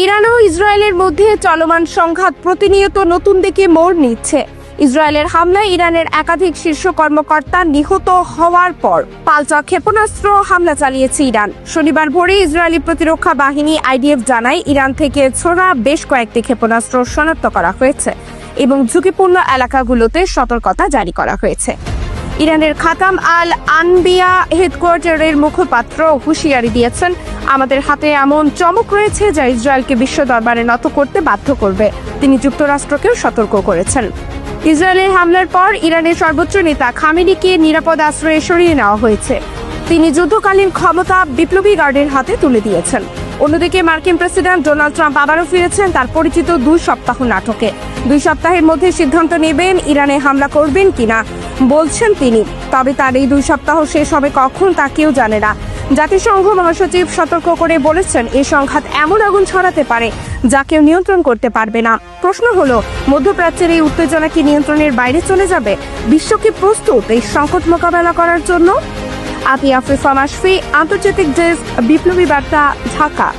Iran ও ইসরায়েলের মধ্যে চলমান সংঘাত প্রতিনিয়ত নতুন দিকে মোড় নিচ্ছে। ইসরায়েলের হামলায় ইরানের একাধিক শীর্ষ কর্মকর্তা নিহত হওয়ার পর পাল্টা ক্ষেপণাস্ত্র হামলা চালিয়েছে ইরান। শনিবার ভোরে ইসরায়েলি প্রতিরক্ষা বাহিনী আইডিএফ জানায়, ইরান থেকে ছোড়া বেশ কয়েকটি ক্ষেপণাস্ত্র শনাক্ত করা হয়েছে এবং ঝুঁকিপূর্ণ এলাকাগুলোতে সতর্কতা জারি করা হয়েছে। ইরানের খাতাম আল আনবিয়া হেডকোয়ার্টারের মুখপাত্র হুঁশিয়ারি দিয়েছেন। আমাদের হাতে এমন চমক রয়েছে যা ইসরায়েলকে বিশ্ব দরবারে নত করতে বাধ্য করবে। তিনি যুক্তরাষ্ট্রকেও সতর্ক করেছেন। ইসরায়েলের হামলার পর ইরানের সর্বোচ্চ নেতা খামেনিকে নিরাপদ আশ্রয়ে সরিয়ে নেওয়া হয়েছে। তিনি যুদ্ধকালীন ক্ষমতা বিপ্লবী গার্ডের হাতে তুলে দিয়েছেন। অন্যদিকে মার্কিন প্রেসিডেন্ট ডোনাল্ড ট্রাম্প আবারও ফিরেছেন তার পরিচিত দুই সপ্তাহ নাটকে। দুই সপ্তাহের মধ্যে সিদ্ধান্ত নেবেন ইরানে হামলা করবেন কিনা। বলছেন তিনি। তবে তার এই দুই সপ্তাহ শেষ হবে কখন তা কেউ জানে না। জাতিসংঘ মহাসচিব সতর্ক করে বলেছেন এই সংঘাত এমন আগুন ছড়াতে পারে যা কেউ নিয়ন্ত্রণ করতে পারবে না। প্রশ্ন হলো, মধ্যপ্রাচ্যের এই উত্তেজনা কি নিয়ন্ত্রণের বাইরে চলে যাবে? বিশ্ব কি প্রস্তুত এই সংকট মোকাবেলা করার জন্য? আতি আফরিফা মাসফি আন্তর্জাতিক ডেস্ক, বিপ্লবী বার্তা, ঢাকা।